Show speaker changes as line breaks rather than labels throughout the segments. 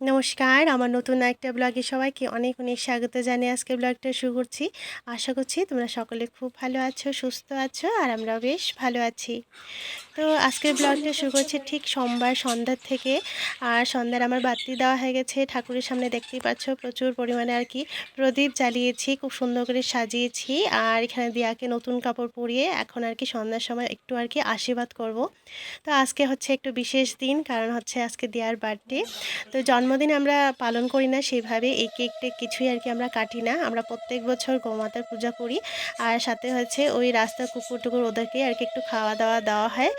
নমস্কার, আমার নতুন একটা ব্লগে সবাইকে অনেক অনেক স্বাগত জানিয়ে আজকে ব্লগটা শুরু করছি। আশা করছি তোমরা সকলে খুব ভালো আছো, সুস্থ আছো, আর আমরাও বেশ ভালো আছি। তো আজকের ব্লগটা শুরু করছি ঠিক সোমবার সন্ধ্যার থেকে। আর সন্ধ্যার আমার বাতি দেওয়া হয়ে গেছে। ঠাকুরের সামনে দেখতেই পাচ্ছ প্রচুর পরিমাণে আর কি প্রদীপ জ্বালিয়েছি, খুব সুন্দর করে সাজিয়েছি। আর এখানে দিয়াকে নতুন কাপড় পরিয়ে এখন আর কি সন্ধ্যার সময় একটু আর কি আশীর্বাদ করব। তো আজকে হচ্ছে একটু বিশেষ দিন, কারণ হচ্ছে আজকে দিয়ার বার্থডে। তো জন্মদিন আমরা পালন করি না সেভাবে এই কেকটা কিছুই আর কি আমরা কাটি না। আমরা প্রত্যেক বছর গোমাতার পূজা করি। আর সাথে হচ্ছে ওই রাস্তার কুকুর টুকুর ওদেরকে আর কি একটু খাওয়া দাওয়া দেওয়া হয়।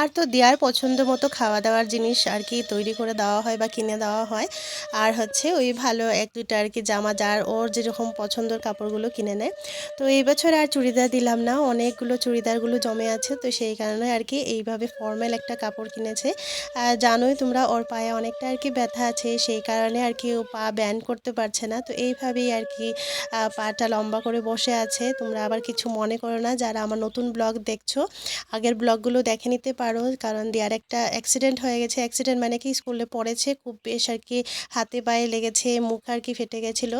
আর তো দেওয়ার পছন্দ মতো খাওয়া দাওয়ার জিনিস আর কি তৈরি করে দেওয়া হয় বা কিনে দেওয়া হয়। আর হচ্ছে ওই ভালো এক, দুইটা আর কি জামা যার ওর যেরকম পছন্দের কাপড়গুলো কিনে নেয়। তো এই বছর আর চুড়িদার দিলাম না, অনেকগুলো চুড়িদারগুলো জমে আছে। তো সেই কারণে আর কি এইভাবে ফর্মাল একটা কাপড় কিনেছে। জানোই তোমরা ওর পায়ে অনেকটা আর কি ব্যথা আছে, সেই কারণে আর কি ও পা ব্যান্ড করতে পারছে না। তো এইভাবেই আর কি পাটা লম্বা করে বসে আছে। তোমরা আবার কিছু মনে করো না, যারা আমার নতুন ব্লগ দেখছ, আগের ব্লগগুলো দেখে নিতে পারো কারণ দিয়ার আরেকটা অ্যাক্সিডেন্ট হয়ে গেছে। অ্যাক্সিডেন্ট মানে কি? স্কুলে পড়েছে, খুব বেশ আর কি হাতে পায়ে লেগেছে, মুখ আর কি ফেটে গেছিল।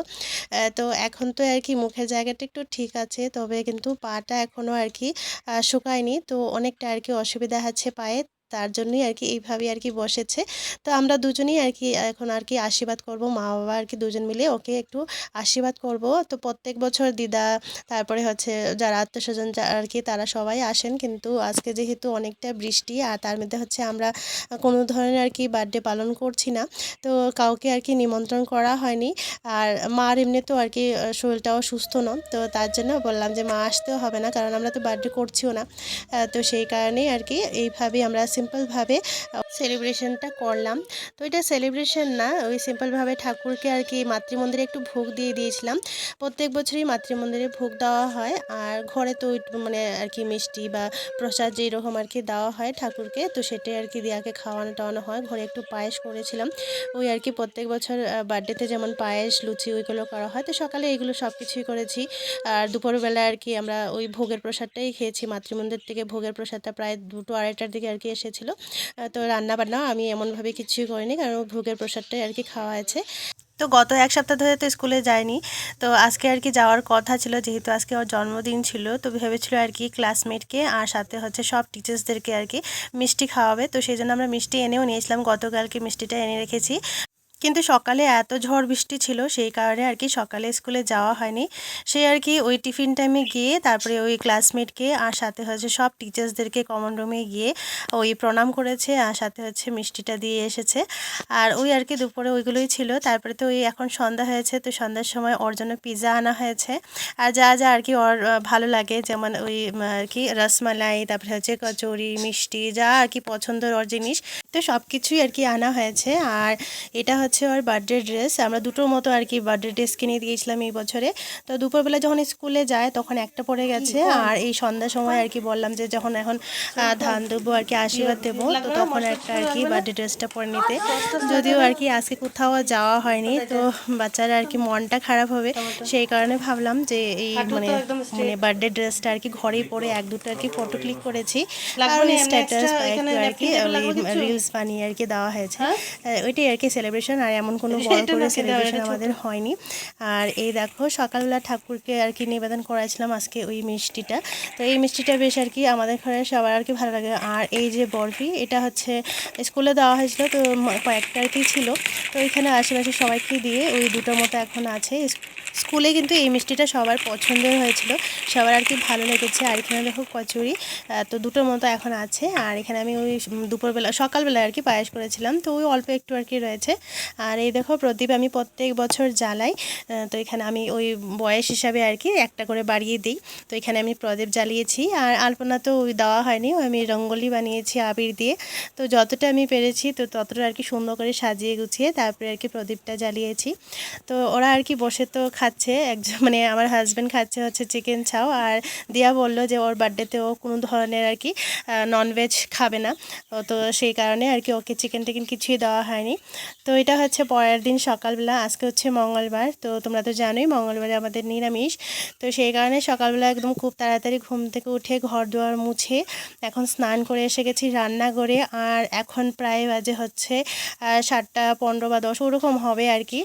তো এখন তো আর কি মুখের জায়গাটা একটু ঠিক আছে, তবে কিন্তু পাটা এখনও আর কি শুকায়নি। তো অনেকটা আর কি অসুবিধা আছে পায়ে। তার জন্যই আর কি এইভাবে আর কি বসেছে তো আমরা দুজনেই আর কি এখন আর কি আশীর্বাদ করব মা বাবা আর কি দুজন মিলে ওকে একটু আশীর্বাদ করব তো প্রত্যেক বছর দিদা তারপরে হচ্ছে যারা আত্মস্বজন আর কি তারা সবাই আসেন কিন্তু আজকে যেহেতু অনেকটা বৃষ্টি আর তার মধ্যে হচ্ছে আমরা কোনো ধরনের আর কি বার্থডে পালন করছি না তো কাউকে আর কি নিমন্ত্রণ করা হয়নি আর মার এমনি তো আর কি শরীরটাও সুস্থ নয় তো তার জন্য বললাম যে মা আসতেও হবে না কারণ আমরা তো বার্থডে করছিও না তো সেই কারণেই আর কি এইভাবেই আমরা সিম্পলভাবে সেলিব্রেশনটা করলাম। তো এটা সেলিব্রেশন না, ওই সিম্পলভাবে ঠাকুরকে আর কি মাতৃমন্দিরে একটু ভোগ দিয়ে দিয়েছিলাম। প্রত্যেক বছরই মাতৃমন্দিরে ভোগ দেওয়া হয় আর ঘরে তো মানে আর কি মিষ্টি বা প্রসাদ যেরকম আর কি দেওয়া হয় ঠাকুরকে, তো সেটাই আর কি দিয়াকে খাওয়ানো টাওয়ানো হয়। ঘরে একটু পায়েস করেছিলাম। ওই আর কি প্রত্যেক বছর বার্থডেতে যেমন পায়েস, লুচি ওইগুলো করা হয়, তো সকালে এইগুলো সব কিছুই করেছি। আর দুপুরবেলা আর কি আমরা ওই ভোগের প্রসাদটাই খেয়েছি। মাতৃমন্দির থেকে ভোগের প্রসাদটা প্রায় দুটো আড়াইটার দিকে আর কি এসে এসেছিল। তো রান্না বান্না আমি এমনভাবে কিছু করিনি, কারণ ভোগের প্রসাদটাই আর কি খাওয়া আছে। তো গত এক সপ্তাহ ধরে তো স্কুলে যায়নি, তো আজকে আর কি যাওয়ার কথা ছিল, যেহেতু আজকে ওর জন্মদিন ছিল, তো ভেবেছিল আর কি ক্লাসমেটকে আর সাথে হচ্ছে সব টিচার্সদেরকে আর কি মিষ্টি খাওয়াবে, তো সেই জন্য আমরা মিষ্টি এনেও নিয়েছিলাম। গতকালকে মিষ্টিটা এনে রেখেছি। কিন্তু সকালে এত ঝড় বৃষ্টি ছিল, সেই কারণে আর কি সকালে স্কুলে যাওয়া হয়নি। সে আর কি ওই টিফিন টাইমে গিয়ে তারপরে ওই ক্লাসমেটকে আর সাথে হচ্ছে সব টিচার্সদেরকে কমন রুমে গিয়ে ওই প্রণাম করেছে আর সাথে হচ্ছে মিষ্টিটা দিয়ে এসেছে। আর ওই আর কি দুপুরে ওইগুলোই ছিল। তারপরে তো ওই এখন সন্ধ্যা হয়েছে, তো সন্ধ্যার সময় ওর জন্য পিৎজা আনা হয়েছে। আর যা যা আর কি ওর ভালো লাগে, যেমন ওই আর কি রসমালাই, তারপরে হচ্ছে কচুরি, মিষ্টি, যা আর কি পছন্দের ওর জিনিস, তো সব কিছুই আর কি আনা হয়েছে। আর এটা হচ্ছে ওর বার্থডে ড্রেস আমরা দুটোর মতো আর কি বার্থডে ড্রেস কিনে দিয়েছিলাম এই বছরে। তো দুপুরবেলা যখন স্কুলে যায় তখন একটা পড়ে গেছে। আর এই সন্ধ্যার সময় আর কি বললাম যে যখন এখন ধান দেবো আর কি আশীর্বাদ দেবো তো তখন একটা আর কি বার্থডে ড্রেসটা পরে নিতে। যদিও আর কি আজকে কোথাও যাওয়া হয়নি তো বাচ্চারা আর কি মনটা খারাপ হবে। সেই কারণে ভাবলাম যে এই মানে মানে বার্থডে ড্রেসটা আর কি ঘরেই পরে এক দুটো আর কি ফটো ক্লিক করেছি। কারণ স্ট্যাটাস আর কি রিলস বানিয়ে আর কি দেওয়া হয়েছে। ওইটাই আর কি সেলিব্রেশন আর এমন কোনো বড় করে সেলিব্রেশন আমাদের হয়নি। আর এই দেখো সকালবেলা ঠাকুরকে আর কি নিবেদন করাছিলাম আজকে ওই মিষ্টিটা। তো এই মিষ্টিটা বেশ আর কি আমাদের ঘরে সবার আর কি ভালো লাগে। আর এই যে বরফি এটা হচ্ছে স্কুলে দেওয়া হয়েছিল তো কয়েকটা আর কি ছিল। তো এখানে আশেপাশে সবাইকে দিয়ে ওই দুটো মতো এখন আছে। স্কুলে কিন্তু এই মিষ্টিটা সবার পছন্দের হয়েছিল। সবার আর কি ভালো লেগেছে। আর এখানে দেখো কচুরি তো দুটোর মতো এখন আছে। আর এখানে আমি ওই দুপুরবেলা সকালবেলা আর কি পায়েস করেছিলাম। তো ওই অল্প একটু আর কি রয়েছে। আর এই দেখো প্রদীপ আমি প্রত্যেক বছর জ্বালাই তো এখানে আমি ওই বয়স হিসাবে আর কি একটা করে বাড়িয়ে দিই। তো এখানে আমি প্রদীপ জ্বালিয়েছি আর আলপনা তো ওই দেওয়া হয়নি আমি রঙ্গলি বানিয়েছি আবির দিয়ে। তো যতটা আমি পেরেছি তো ততটা আর কি সুন্দর করে সাজিয়ে গুছিয়ে তারপরে আর কি প্রদীপটা জ্বালিয়েছি। তো ওরা আর কি বসে তো খাচ্ছে, একজন মানে আমার হাজব্যান্ড খাচ্ছে হচ্ছে চিকেন ছাও আর দিয়া বলল যে ওর বার্থডেতে ও কোনো ধরনের আর কি ননভেজ খাবে না। তো সেই কারণে আর কি ওকে চিকেন টিকেন কিছুই দেওয়া হয়নি। তো এটা এটা হচ্ছে পরের দিন সকালবেলা, আজকে হচ্ছে মঙ্গলবার, তো তোমরা তো জানোই মঙ্গলবারে আমাদের নিরামিষ। তো সেই কারণে সকালবেলা একদম খুব তাড়াতাড়ি ঘুম থেকে উঠে ঘর দুয়ার মুছে এখন স্নান করে এসে গেছি রান্না করে আর এখন প্রায় বাজে হচ্ছে সাতটা পনেরো বা দশ, ওরকম হবে আর কি।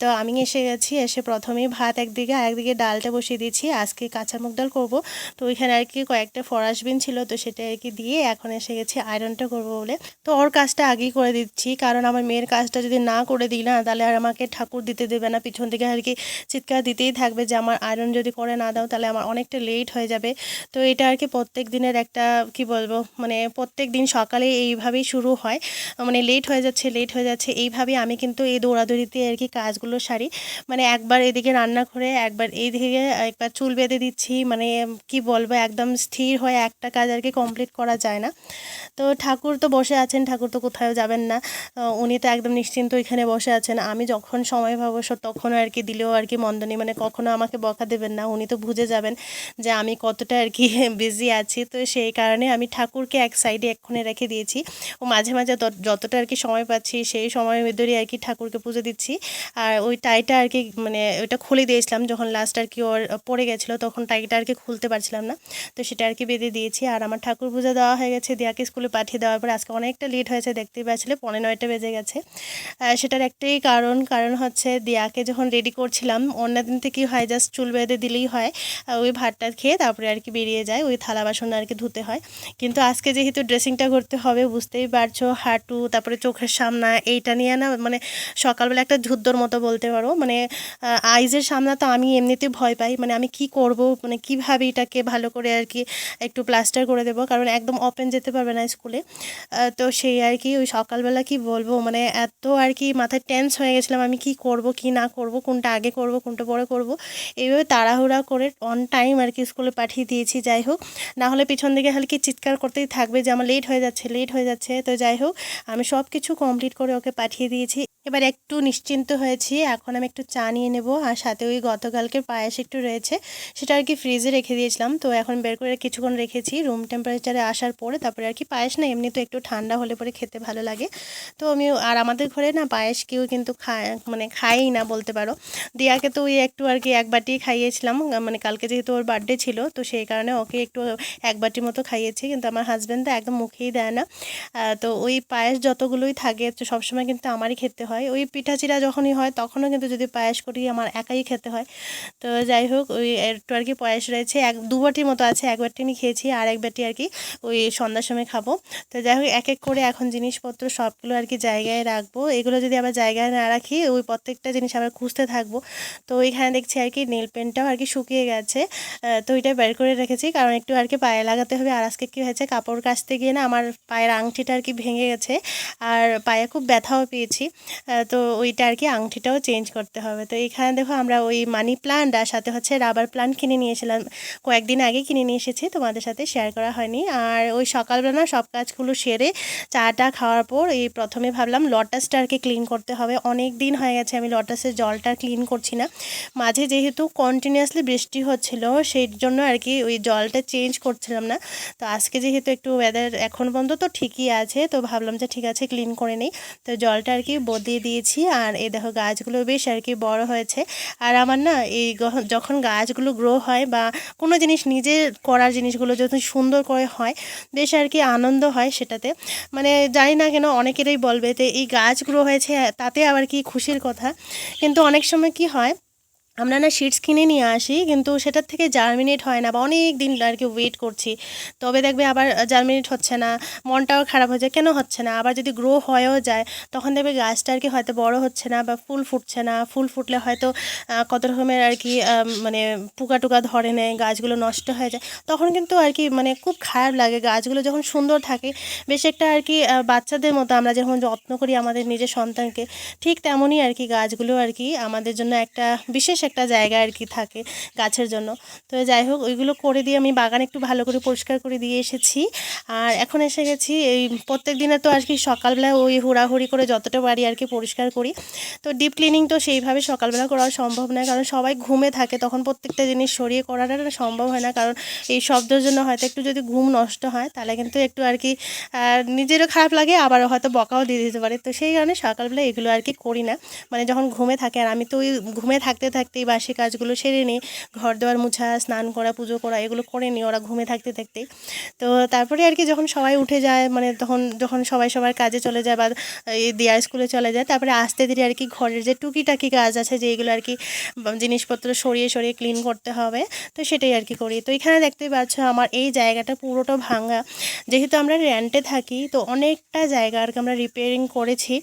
তো আমি এসে গেছি, এসে প্রথমেই ভাত একদিকে আর একদিকে ডালটা বসিয়ে দিয়েছি, আজকে কাঁচা মুগ ডাল করব। তো ওইখানে আর কি কয়েকটা ফরাসবিন ছিল, তো সেটা আর কি দিয়ে এখন এসে গেছি আয়রনটা করব বলে। তো ওর কাজটা আগেই করে দিচ্ছি, কারণ আমার মেয়ের কাজটা যদি না করে দিই না, তাহলে আর আমাকে ঠাকুর দিতে দেবে না। পিছন থেকে আর কি চিৎকার দিতেই থাকবে যে, আমার আয়রন যদি করে না দাও, তাহলে আমার অনেকটা লেট হয়ে যাবে। তো এটা আর কি প্রত্যেক দিনের একটা, কি বলব মানে প্রত্যেক দিন সকালে এইভাবেই শুরু হয়। মানে লেট হয়ে যাচ্ছে লেট হয়ে যাচ্ছে। এইভাবেই আমি কিন্তু এই দৌড়াদৌড়িতে আর কি কাজগুলো সারি। মানে একবার এদিকে রান্না করে, একবার এইদিকে একবার চুল বেঁধে দিচ্ছি। মানে কি বলব, একদম স্থির হয়ে একটা কাজ আর কি কমপ্লিট করা যায় না। তো ঠাকুর তো বসে আছেন, ঠাকুর তো কোথাও যাবেন না। উনি তো একদম নিশ্চিন্ত এখানে বসে আছেন। আমি যখন সময় পাবো সব তখন আর কি দিলেও আর কি মন্দ নেই। মানে কখনো আমাকে বকা দেবেন না, উনি তো বুঝে যাবেন যে আমি কতটা আর কি বিজি আছি। তো সেই কারণে আমি ঠাকুরকে এক সাইডে এক্ষণে রেখে দিয়েছি। ও মাঝে মাঝে যতটা আর কি সময় পাচ্ছি, সেই সময়ের ভিতরেই আর কি ঠাকুরকে পুজো দিচ্ছি। আর ওই টাইটা আর কি মানে ওইটা খুলে দিয়েছিলাম যখন লাস্ট আর কি ওর পড়ে গেছিল, তখন টাইটা আর কি খুলতে পারছিলাম না। তো সেটা আর কি বেঁধে দিয়েছি। আর আমার ঠাকুর পূজা দেওয়া হয়ে গেছে। দিয়াকে স্কুলে পাঠিয়ে দেওয়ার পর আজকে অনেকটা লেট হয়েছে, দেখতেই পাচ্ছিলে পনেরো নয়টা বেজে গেছে। সেটার একটাই কারণ। কারণ হচ্ছে দিয়াকে যখন রেডি করছিলাম, অন্য দিন থেকে হয় জাস্ট চুল বেঁধে দিলেই হয় ওই ভাতটা খেয়ে তারপরে আর কি বেরিয়ে যায়, ওই থালা বাসন আর কি ধুতে হয়। কিন্তু আজকে যেহেতু ড্রেসিংটা করতে হবে, বুঝতেই পারছ, হাঁটু, তারপরে চোখের সামনা, এইটা নিয়ে না মানে সকালবেলা একটা যুদ্ধর মতো বলতে পারো। মানে আইজের সামনা তো আমি এমনিতে ভয় পাই। মানে আমি কি করব? মানে কীভাবে এটাকে ভালো করে আর কি একটু প্লাস্টার করে দেবো? কারণ একদম ওপেন যেতে পারবে না স্কুলে তো সেই আর কি ওই সকালবেলা কি বলব? মানে এত আর কি মাথায় টেন্স হয়ে গেছিলাম, আমি কি করব, কি না করব, কোনটা আগে করব, কোনটা পরে করব। এইভাবে তাড়াহুড়া করে অন টাইম আর কি স্কুলে পাঠিয়ে দিয়েছি, যাই হোক। না হলে পিছন দিকে হালকি চিৎকার করতেই থাকবে যে আমার লেট হয়ে যাচ্ছে লেট হয়ে যাচ্ছে। তো যাই হোক, আমি সব কিছু কমপ্লিট করে ওকে পাঠিয়ে দিয়েছি। এবার একটু নিশ্চিন্ত হয়েছি, এখন আমি একটু চা নিয়ে নেব আর সাথে ওই গতকালকের পায়েস একটু রয়েছে, সেটা আর কি ফ্রিজে রেখে দিয়েছিলাম। তো এখন বের করে কিছুক্ষণ রেখেছি রুম টেম্পারেচারে আসার পরে তারপরে আর কি পায়েস না, এমনি তো একটু ঠান্ডা হলে পরে খেতে ভালো লাগে। তো আমি আর আমাদের ঘরে না পায়েস কেউ কিন্তু খায় মানে খায়ই না বলতে পারো। দিয়াকে তো ওই একটু আর কি এক বাটি খাইয়েছিলাম মানে কালকে যেহেতু ওর বার্থডে ছিল, তো সেই কারণে ওকে একটু এক বাটি মতো খাইয়েছি, কিন্তু আমার হাজব্যান্ড তো একদম মুখেই দেয় না। তো ওই পায়েস যতগুলোই থাকে সবসময় কিন্তু আমারই খেতে হয়। ওই পিঠা চিরা যখনই হয়, তখনও কিন্তু যদি পায়েস করি, আমার একাই খেতে হয়। তো যাই হোক, ওই একটু আর কি পায়েস রয়েছে। এক, দু বাটির মতো আছে, এক বাটি আমি খেয়েছি, আর এক বাটি আর কি ওই সন্ধ্যার সময় খাব। তো যাই হোক, এক এক করে এখন জিনিসপত্র সবগুলো আর কি জায়গায় রাখব। এগুলো যদি আবার জায়গায় না রাখি, ওই প্রত্যেকটা জিনিস আবার খুঁজতে থাকব। তো ওইখানে দেখছি আর কি নীল পেনটাও আর কি শুকিয়ে গেছে। তো ওইটা বের করে রেখেছি, কারণ একটু আর কি পায়ে লাগাতে হবে। আর আজকে কী হয়েছে, কাপড় কাচতে গিয়ে না আমার পায়ের আংটিটা আর কি ভেঙে গেছে। আর পায়ে খুব ব্যথাও পেয়েছি। তো ওইটা আর কি আংটিটাও চেঞ্জ করতে হবে। তো এখানে দেখো আমরা ওই মানি প্লান্ট আর সাথে হচ্ছে রাবার প্লান্ট কিনে নিয়েছিলাম কয়েকদিন আগে কিনে নিয়ে এসেছি, তোমাদের সাথে শেয়ার করা হয়নি। আর ওই সকালবেলা সব কাজগুলো সেরে চাটা খাওয়ার পর এই প্রথমে ভাবলাম লটাসটা আর কি ক্লিন করতে হবে। অনেক দিন হয়ে গেছে আমি লটাসের জলটা ক্লিন করছি না। মাঝে যেহেতু কন্টিনিউয়াসলি বৃষ্টি হচ্ছিল, সেই জন্য আর কি ওই জলটা চেঞ্জ করছিলাম না। তো আজকে যেহেতু একটু ওয়েদার এখন পর্যন্ত তো ঠিকই আছে, তো ভাবলাম যে ঠিক আছে ক্লিন করে নিই। তো জলটা আর কি বদিয়ে দিয়েছি আর এই দেখো গাছগুলো বেশ আর কি বড় হয়েছে। আর আমার না এই যখন গাছগুলো গ্রো হয় বা কোনো জিনিস নিজে করার জিনিসগুলো যখন সুন্দর করে হয়, বেশ আর কি আনন্দ হয় সেটাতে। মানে জানি না কেন অনেকেরই বলবে যে এই গাছ গ্রো হয়েছে, তাতে আবার কি খুশির কথা। কিন্তু অনেক সময় কি হয় আমরা না সিডস কিনে নিয়ে আসি, কিন্তু সেটার থেকে জার্মিনেট হয় না বা অনেক দিন আর কি ওয়েট করছি। তবে দেখবে আবার জার্মিনেট হচ্ছে না, মনটাও খারাপ হয়ে যায়, কেন হচ্ছে না? আবার যদি গ্রো হয়েও যায়, তখন দেখবে গাছটা আর কি হয়তো বড় হচ্ছে না বা ফুল ফুটছে না। ফুল ফুটলে হয়তো কত রকমের আর কি মানে পোকা টোকা ধরে নেয়, গাছগুলো নষ্ট হয়ে যায়। তখন কিন্তু আর কি মানে খুব খারাপ লাগে। গাছগুলো যখন সুন্দর থাকে, বেশ একটা আর কি বাচ্চাদের মতো আমরা যখন যত্ন করি আমাদের নিজের সন্তানকে, ঠিক তেমনই আর কি গাছগুলো আর কি আমাদের জন্য একটা বিশেষ একটা জায়গা আর কি থাকে গাছের জন্য। তো যাই হোক, ওইগুলো করে দিয়ে আমি বাগান একটু ভালো করে পরিষ্কার করে দিয়ে এসেছি। আর এখন এসে গেছি, এই প্রত্যেক দিনে তো আর কি সকালবেলা ওই হুড়াহুড়ি করে যতটা পারি আর কি পরিষ্কার করি। তো ডিপ ক্লিনিং তো সেইভাবে সকালবেলা করা সম্ভব নয়, কারণ সবাই ঘুমে থাকে, তখন প্রত্যেকটা জিনিস সরিয়ে করাটা সম্ভব হয় না, কারণ এই শব্দের জন্য হয়তো একটু যদি ঘুম নষ্ট হয়, তাহলে কিন্তু একটু আর কি নিজেরও খারাপ লাগে আবার হয়তো বকাও দিয়ে দিতে পারে। তো সেই কারণে সকালবেলা এগুলো আর কি করি না। মানে যখন ঘুমে থাকে, আর আমি তো ওই ঘুমে থাকতে থাকতে থাকতেই বাসি কাজগুলো সেরে নিই ঘর দেওয়ার মুছা, স্নান করা, পুজো করা, এগুলো করে নিই ওরা ঘুমে থাকতে থাকতেই তো তারপরে আর কি যখন সবাই উঠে যায় মানে তখন, যখন সবাই সবার কাজে চলে যায় বা এই দেয়ার স্কুলে চলে যায়, তারপরে আস্তে ধীরে আর কি ঘরের যে টুকিটাকি কাজ আছে যেগুলো আর কি জিনিসপত্র সরিয়ে সরিয়ে ক্লিন করতে হবে, তো সেটাই আর কি করি। তো এখানে দেখতেই পাচ্ছ আমার এই জায়গাটা পুরোটা ভাঙা। যেহেতু আমরা র্যান্টে থাকি, তো অনেকটা জায়গা আর কি আমরা রিপেয়ারিং করেছি।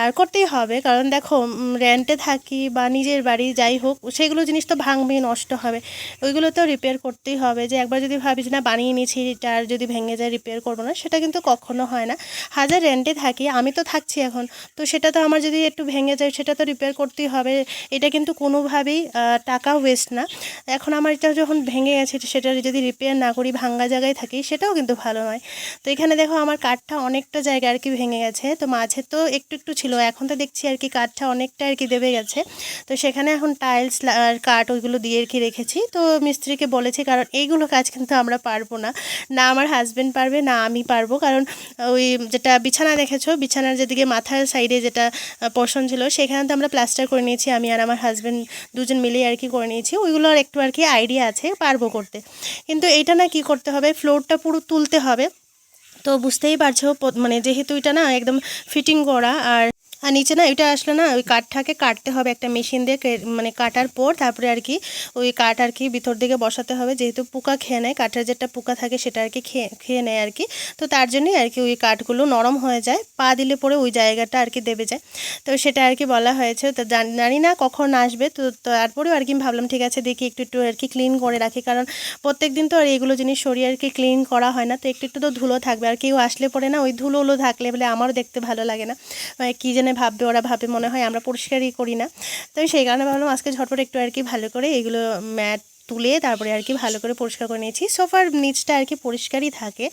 আর করতেই হবে, কারণ দেখো র্যান্টে থাকি বা নিজের বাড়ি যাই হোক সেগুলো জিনিস তো ভাঙবে, নষ্ট হবে। ওইগুলো তো রিপেয়ার করতেই হবে। যে একবার যদি ভাবি যে না, বানিয়ে নিয়েছি এটা আর যদি ভেঙে যায় রিপেয়ার করব না, সেটা কিন্তু কখনো হয় না। হাজার রেন্টে থাকি, আমি তো থাকছি এখন। তো সেটা তো আমার যদি একটু ভেঙে যায়, সেটা তো রিপেয়ার করতেই হবে। এটা কিন্তু কোনোভাবেই টাকা ওয়েস্ট না। এখন আমার এটা যখন ভেঙে গেছে, সেটা যদি রিপেয়ার না করি, ভাঙ্গা জায়গায় থাকি, সেটাও কিন্তু ভালো নয়। তো এখানে দেখো, আমার কাঠটা অনেকটা জায়গা আর কি ভেঙে গেছে। তো মাঝে তো একটু একটু ছিল। এখন তো দেখছি আর কি কাঠটা অনেকটা আর কি দেবে গেছে। তো সেখানে এখন টাইলস আর কাঠ ওইগুলো দিয়ে আর কি রেখেছি। তো মিস্ত্রিকে বলেছি, কারণ এইগুলো কাজ কিন্তু আমরা পারব না। না আমার হাজব্যান্ড পারবে, না আমি পারব। কারণ ওই যেটা বিছানা দেখেছ, বিছানার যেদিকে মাথার সাইডে যেটা পোর্শন ছিল, সেখানে তো আমরা প্লাস্টার করে নিয়েছি, আমি আর আমার হাজব্যান্ড দুজন মিলেই আর কি করে নিয়েছি। ওইগুলোর একটু আর কি আইডিয়া আছে পারব করতে। কিন্তু এটা না কি করতে হবে ফ্লোরটা পুরো তুলতে হবে। তো বুঝতেই পারছ মানে যেহেতু এটা না একদম ফিটিং করা, আর আর নিচে না এটা আসলে না ওই কাঠটাকে কাটতে হবে একটা মেশিন দিয়ে মানে কাটার পর তারপরে আর কি ওই কাঠ আর কি ভিতর দিকে বসাতে হবে। যেহেতু পোকা খেয়ে নেয়, কাঠের যেটা পোকা থাকে সেটা আর কি খেয়ে খেয়ে নেয় আর কি। তো তার জন্যই আর কি ওই কাঠগুলো নরম হয়ে যায়, পা দিলে পরে ওই জায়গাটা আর কি দেবে যায়। তো সেটা আর কি বলা হয়েছে। তো জান- না কখন আসবে। তো তারপরেও আর কি ভাবলাম, ঠিক আছে, দেখি একটু একটু আর কি ক্লিন করে রাখি। কারণ প্রত্যেক দিন তো আর এইগুলো জিনিস সরিয়ে আর কি ক্লিন করা হয় না। তো একটু একটু তো ধুলো থাকবে। আর কেউ আসলে পরে না ওই ধুলোগুলো থাকলে বলে আমারও দেখতে ভালো লাগে না। মানে কী জেনে ভাববে, ওরা ভাবে, মনে হয় আমরা পরিষ্কারই করি না। তো সেই কারণে ভাবলাম আজকে ঝটপট একটু আর কি ভালো করে এগুলো ম্যাট তুলে তারপরে আর কি ভালো করে পরিষ্কার করে নিয়েছি। সোফার নিচটা আর কি পরিষ্কারই থাকে।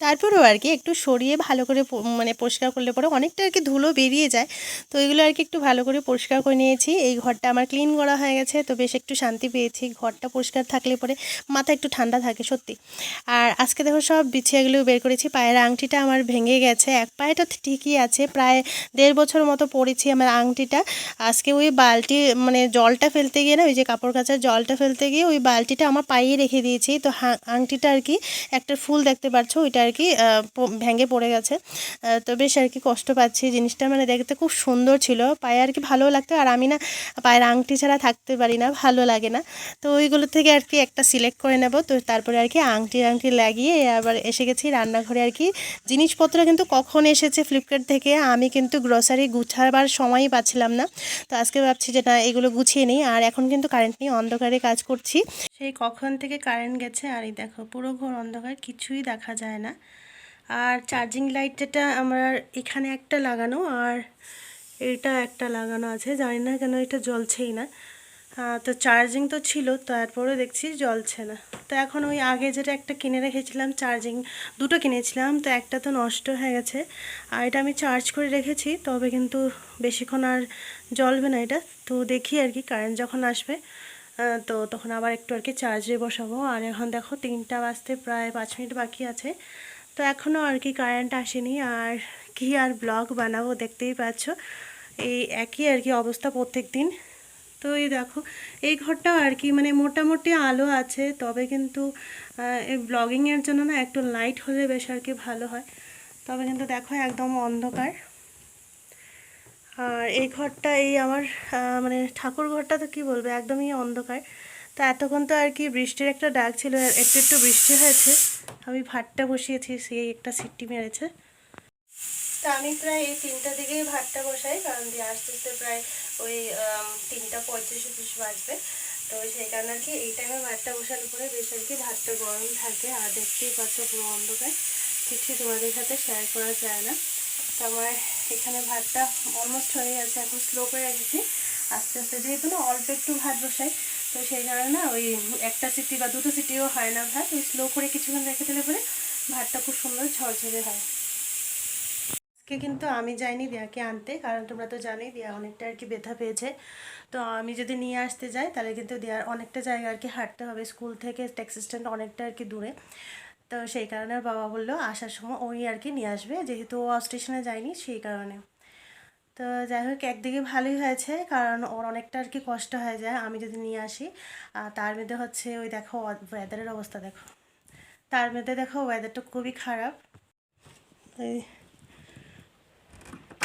তারপরেও আর কি একটু সরিয়ে ভালো করে মানে পরিষ্কার করলে পরে অনেকটা আর কি ধুলো বেরিয়ে যায়। তো এগুলো আর কি একটু ভালো করে পরিষ্কার করে নিয়েছি। এই ঘরটা আমার ক্লিন করা হয়ে গেছে, তো বেশ একটু শান্তি পেয়েছি। ঘরটা পরিষ্কার থাকলে পরে মাথা একটু ঠান্ডা থাকে, সত্যি। আর আজকে দেখো সব বিছিয়াগুলো বের করেছি, পায়ের আংটিটা আমার ভেঙে গেছে। এক পায়েটা ঠিকই আছে, প্রায় দেড় বছর মতো পড়েছি আমার আংটিটা। আজকে ওই বালতি মানে জলটা ফেলতে গিয়ে না, ওই যে কাপড় কাচার জলটা ফেলতে গিয়ে ওই বালতিটা আমার পায়ে রেখে দিয়েছি। তো আংটিটা আর কি একটা ফুল দেখতে পাচ্ছ, ওইটা আর কি ভেঙে পড়ে গেছে। তো বেশ আর কি কষ্ট পাচ্ছি জিনিসটা। মানে দেখতে খুব সুন্দর ছিল। পায়ে আর কি ভালো লাগতো। আর আমি না পায়ের আংটি ছাড়া থাকতে পারি না, ভালো লাগে না। তো ওইগুলো থেকে আর কি একটা সিলেক্ট করে নেব। তো তারপরে আর কি আংটি আংটি লাগিয়ে আবার এসে গেছি রান্নাঘরে আর কি জিনিসপত্র কিন্তু কখন এসেছে ফ্লিপকার্ট থেকে, আমি কিন্তু গ্রসারি গুছাবার সময়ই পাচ্ছিলাম না। তো আজকে ভাবছি যে না, এগুলো গুছিয়ে নিই। আর এখন কিন্তু কারেন্ট নিয়ে অন্ধকারে কাজ করছি। সেই কখন থেকে কারেন্ট গেছে, আর এই দেখো, পুরো ঘর অন্ধকার, কিছুই দেখা যায় না। আর চার্জিং লাইট যেটা আমার এখানে একটা লাগানো আর এটা একটা লাগানো আছে। জানি না কেন এটা জ্বলছেই না। তো চার্জিং তো ছিল তারপরে দেখছি জ্বলছে না। তো এখন ওই আগে যেটা একটা কিনে রেখেছিলাম চার্জিং দুটো কিনেছিলাম, তো একটা তো নষ্ট হয়ে গেছে। আর এটা আমি চার্জ করে রেখেছি, তবে কিন্তু বেশিক্ষণ আর জ্বলবে না এটা। তো দেখি আর কি কারেন্ট যখন আসবে তো তখন আবার একটু আর কি চার্জে বসাবো। আর এখন দেখো, তিনটা বাজতে প্রায় পাঁচ মিনিট বাকি আছে। তো এখনও আর কি কারেন্ট আসেনি। আর কি আর ব্লগ বানাবো দেখতেই পাচ্ছ। এই একই আর কি অবস্থা প্রত্যেক দিন তো এই দেখো, এই ঘরটা আর কি মানে মোটামুটি আলো আছে, তবে কিন্তু এই ব্লগিংয়ের জন্য না একটু লাইট হলে বেশ আর কি ভালো হয়। তবে কিন্তু দেখো একদম অন্ধকার। আর এই ঘরটা, এই আমার মানে ঠাকুর ঘরটা তো কি বলব, একদমই অন্ধকার। তো এতক্ষণ তো আর কি বৃষ্টির একটা ডাক ছিল একটু একটু বৃষ্টি হয়েছে। আমি ভাতটা বসিয়েছি, সেই একটা সিটি মেরেছে। তা আমি প্রায় এই তিনটা দিকেই ভাতটা বসাই, কারণ দিয়ে আস্তে আস্তে প্রায় ওই তিনটা পঁয়ত্রিশ ত্রিশ বাজবে। তো সেই কারণে আর কি এই টাইমে ভাতটা বসালে পরে বেশ আর কি ভাতটা গরম থাকে, আর দেখতেই পাচ্ছ পুরো অন্ধকার। কিছু তোমাদের সাথে শেয়ার করা যায় না। তো আমার এখানে ভাতটা অলমোস্ট হয়ে গেছে, এখন স্লো করে রেখেছি। আস্তে আস্তে যেহেতু না, অল্প একটু ভাত বসাই তো সেই কারণে না ওই একটা সিটি বা দুটো সিটিও হয় না ভাত, ওই স্লো করে কিছুক্ষণ রেখে দিলে পরে ভাতটা খুব সুন্দর ঝরঝরে হয়। আজকে কিন্তু আমি যাইনি দিয়াকে আনতে, কারণ তোমরা তো জানোই দিয়া অনেকটা আর কি ব্যথা পেয়েছে। তো আমি যদি নিয়ে আসতে যাই, তাহলে কিন্তু দিয়ার অনেকটা জায়গা আর কি হাঁটতে হবে। স্কুল থেকে ট্যাক্সি স্ট্যান্ড অনেকটা আর কি দূরে। তো সেই কারণে বাবা বলল, আসার সময় ওই আর কি নিয়ে আসবে। যেহেতু ও স্টেশনে যায়নি, সেই কারণে। তো যাই হোক, একদিকে ভালোই হয়েছে, কারণ ওর অনেকটা আর কি কষ্ট হয়ে যায়, আমি যদি নিয়ে আসি। আর তার মধ্যে হচ্ছে ওই দেখো ওয়েদারের অবস্থা দেখো। তার মধ্যে দেখো ওয়েদারটা খুবই খারাপ।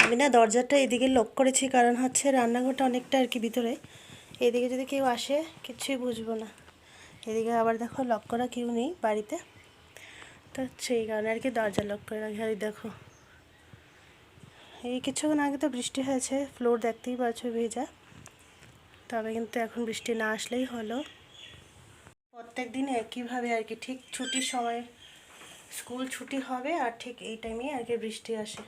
আমি না দরজাটা এদিকে লক করেছি, কারণ হচ্ছে রান্নাঘরটা অনেকটা আর কি ভিতরে। এদিকে যদি কেউ আসে, কিছুই বুঝব না। এদিকে আবার দেখো লক করা কেউ নেই বাড়িতে। তো সেই কারণে আর কি দরজা লক করে রাখি। দেখো এই কিছুক্ষণ আগে তো বৃষ্টি হয়েছে ফ্লোর দেখতেই পাচ্ছ ভেজা। তবে কিন্তু এখন বৃষ্টি না আসলেই হলো। প্রত্যেক দিন একইভাবে আর কি, ঠিক ছুটির সময় স্কুল ছুটি হবে আর ঠিক এই টাইমেই আর কি বৃষ্টি আসে।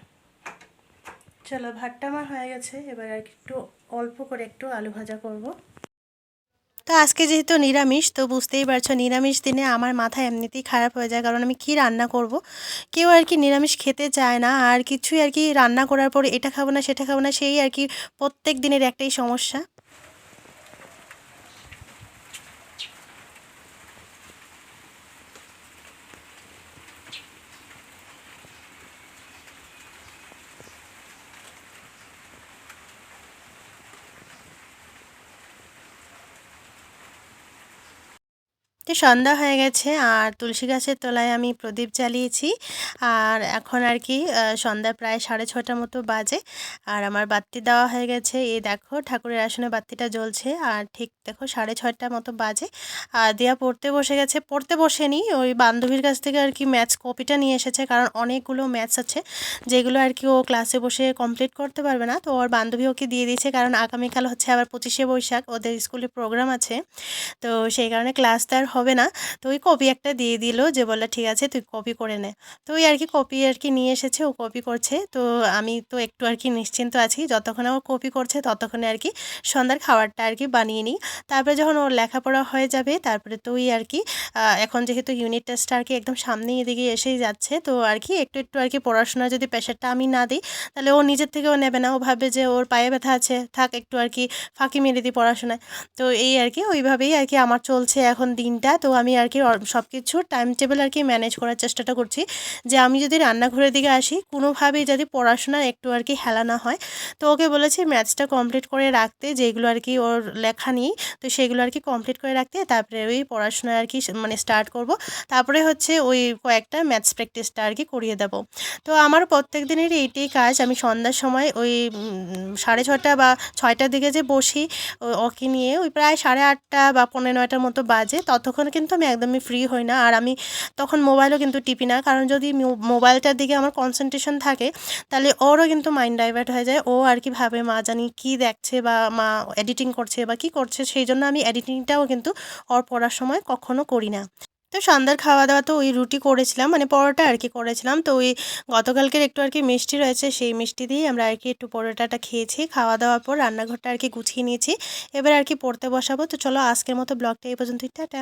চলো, ভাতটা আমার হয়ে গেছে, এবার আর কি একটু অল্প করে একটু আলু ভাজা করব। তো আজকে যেহেতু নিরামিষ, তো বুঝতেই পারছ নিরামিষ দিনে আমার মাথা এমনিতেই খারাপ হয়ে যায়। কারণ আমি কি রান্না করব? কেউ আর কি নিরামিষ খেতে চায় না, আর কিছুই আর কি রান্না করার পর এটা খাব না, সেটা খাব না, সেই আর কি প্রত্যেক দিনের একটাই সমস্যা। তো সন্ধ্যা হয়ে গেছে আর তুলসী গাছের তলায় আমি প্রদীপ জ্বালিয়েছি। আর এখন আর কি সন্ধ্যা প্রায় সাড়ে ছটার মতো বাজে আর আমার বাতি দেওয়া হয়ে গেছে। এই দেখো, ঠাকুরের আসনে বাতিটা জ্বলছে আর ঠিক দেখো সাড়ে ছটার মতো বাজে। আর দিয়া পড়তে বসে গেছে, পড়তে বসেনি। ওই বান্ধবীর কাছ থেকে আর কি ম্যাথস কপিটা নিয়ে এসেছে কারণ অনেকগুলো ম্যাথস আছে যেগুলো আর কি ও ক্লাসে বসে কমপ্লিট করতে পারবে না। তো ওর বান্ধবী ওকে দিয়ে দিয়েছে কারণ আগামীকাল হচ্ছে আবার পঁচিশে বৈশাখ, ওদের স্কুলে প্রোগ্রাম আছে। তো সেই কারণে ক্লাস তার হবে না। তো ওই কপি একটা দিয়ে দিল যে বলল, ঠিক আছে, তুই কপি করে নে। তো ওই আর কি কপি আর কি নিয়ে এসেছে, ও কপি করছে। তো আমি তো একটু আর কি নিশ্চিন্ত আছি, যতক্ষণ ও কপি করছে ততক্ষণে আর কি সন্ধ্যার খাবারটা আর কি বানিয়ে নিই। তারপরে যখন ওর লেখাপড়া হয়ে যাবে, তারপরে তো ওই আর কি এখন যেহেতু ইউনিট টেস্টটা আর কি একদম সামনে এদিকে এসেই যাচ্ছে, তো আর কি একটু একটু আর কি পড়াশোনা যদি প্রেশারটা আমি না দিই, তাহলে ও নিজের থেকেও নেবে না। ও ভাবে যে ওর পায়ে ব্যথা আছে, থাক একটু আর কি ফাঁকি মেরে দিই পড়াশোনায়। তো এই আর কি ওইভাবেই আর কি আমার চলছে এখন দিনটা। তো আমি আর কি সব কিছু টাইম টেবিল আর কি ম্যানেজ করার চেষ্টাটা করছি যে আমি যদি রান্নাঘরের দিকে আসি, কোনোভাবেই যদি পড়াশোনা একটু আর কি হেলা না হয়, তো ওকে বলেছি ম্যাথসটা কমপ্লিট করে রাখতে, যেগুলো আর কি ওর লেখা নেই, তো সেগুলো আর কি কমপ্লিট করে রাখতে, তারপরে ওই পড়াশোনা আর কি মানে স্টার্ট করব। তারপরে হচ্ছে ওই কয়েকটা ম্যাথস প্র্যাকটিসটা আর কি করিয়ে দেব। তো আমার প্রত্যেক দিনের এইটাই কাজ, আমি সন্ধ্যার সময় ওই সাড়ে ছটা বা ছয়টার দিকে যে বসি ওকে নিয়ে ওই প্রায় সাড়ে আটটা বা পনেরো নয়টার মতো বাজে, ততক্ষণ কিন্তু আমি একদমই ফ্রি হই না। আর আমি তখন মোবাইলও কিন্তু টিপি না। কারণ যদি মোবাইলটার দিকে আমার কনসেন্ট্রেশন থাকে, তাহলে ওরও কিন্তু মাইন্ড ডাইভার্ট হয়ে যায়। ও আর কি ভাবে মা জানি কি দেখছে বা মা এডিটিং করছে বা কি করছে, সেই জন্য আমি এডিটিংটাও কিন্তু ওর পড়ার সময় কখনো করি না। তো সন্ধ্যার খাওয়া দাওয়া তো ওই রুটি করেছিলাম মানে পরোটা আর কি করেছিলাম। তো ওই গতকালকের একটু আর কি মিষ্টি রয়েছে, সেই মিষ্টি দিয়েই আমরা আর কি একটু পরোটাটা খেয়েছি। খাওয়া দাওয়ার পর রান্নাঘরটা আর কি গুছিয়ে নিয়েছি। এবার আর কি পড়তে বসাবো। তো চলো আজকের মতো ব্লগটা এই পর্যন্তই। টাটা।